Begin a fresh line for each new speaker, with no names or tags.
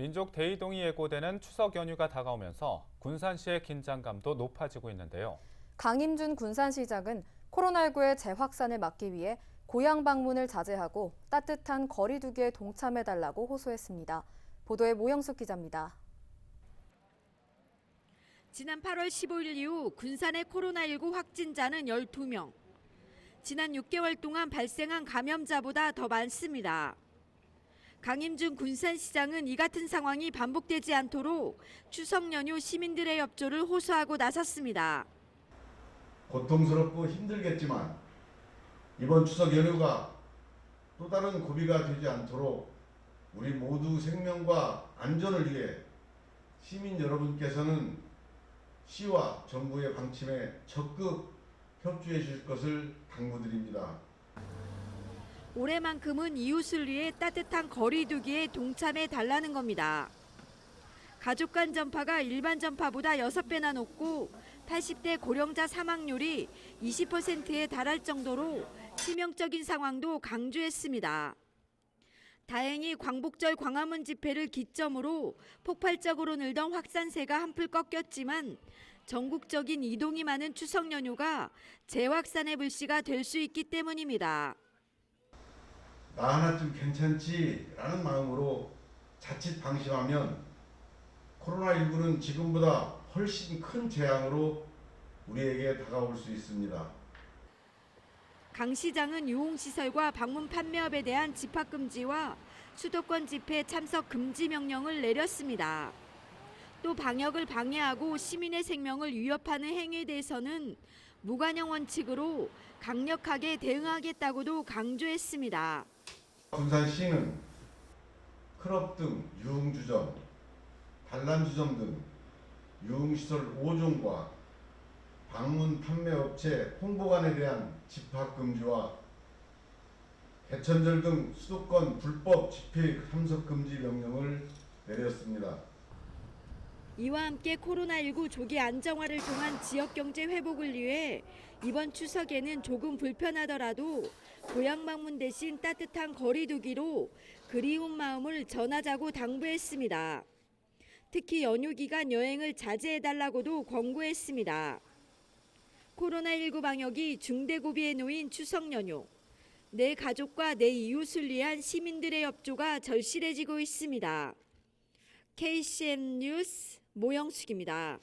민족 대이동이 예고되는 추석 연휴가 다가오면서 군산시의 긴장감도 높아지고 있는데요.
강임준 군산시장은 코로나19의 재확산을 막기 위해 고향 방문을 자제하고 따뜻한 거리두기에 동참해달라고 호소했습니다. 보도에 모영숙 기자입니다.
지난 8월 15일 이후 군산의 코로나19 확진자는 12명. 지난 6개월 동안 발생한 감염자보다 더 많습니다. 강임준 군산시장은 이 같은 상황이 반복되지 않도록 추석 연휴 시민들의 협조를 호소하고 나섰습니다.
고통스럽고 힘들겠지만 이번 추석 연휴가 또 다른 고비가 되지 않도록 우리 모두 생명과 안전을 위해 시민 여러분께서는 시와 정부의 방침에 적극 협조해 주실 것을 당부드립니다.
올해만큼은 이웃을 위해 따뜻한 거리두기에 동참해 달라는 겁니다. 가족 간 전파가 일반 전파보다 6배나 높고 80대 고령자 사망률이 20%에 달할 정도로 치명적인 상황도 강조했습니다. 다행히 광복절 광화문 집회를 기점으로 폭발적으로 늘던 확산세가 한풀 꺾였지만 전국적인 이동이 많은 추석 연휴가 재확산의 불씨가 될 수 있기 때문입니다.
나 하나쯤 괜찮지 라는 마음으로 자칫 방심하면 코로나19는 지금보다 훨씬 큰 재앙으로 우리에게 다가올 수 있습니다.
강 시장은 유흥시설과 방문 판매업에 대한 집합금지와 수도권 집회 참석 금지 명령을 내렸습니다. 또 방역을 방해하고 시민의 생명을 위협하는 행위에 대해서는 무관용 원칙으로 강력하게 대응하겠다고도 강조했습니다.
군산시는 클럽 등 유흥주점, 단란주점 등 유흥시설 5종과 방문 판매업체 홍보관에 대한 집합금지와 개천절 등 수도권 불법 집회 참석 금지 명령을 내렸습니다.
이와 함께 코로나19 조기 안정화를 통한 지역 경제 회복을 위해 이번 추석에는 조금 불편하더라도 고향 방문 대신 따뜻한 거리두기로 그리운 마음을 전하자고 당부했습니다. 특히 연휴 기간 여행을 자제해달라고도 권고했습니다. 코로나19 방역이 중대고비에 놓인 추석 연휴. 내 가족과 내 이웃을 위한 시민들의 협조가 절실해지고 있습니다. KCM 뉴스 모영숙입니다.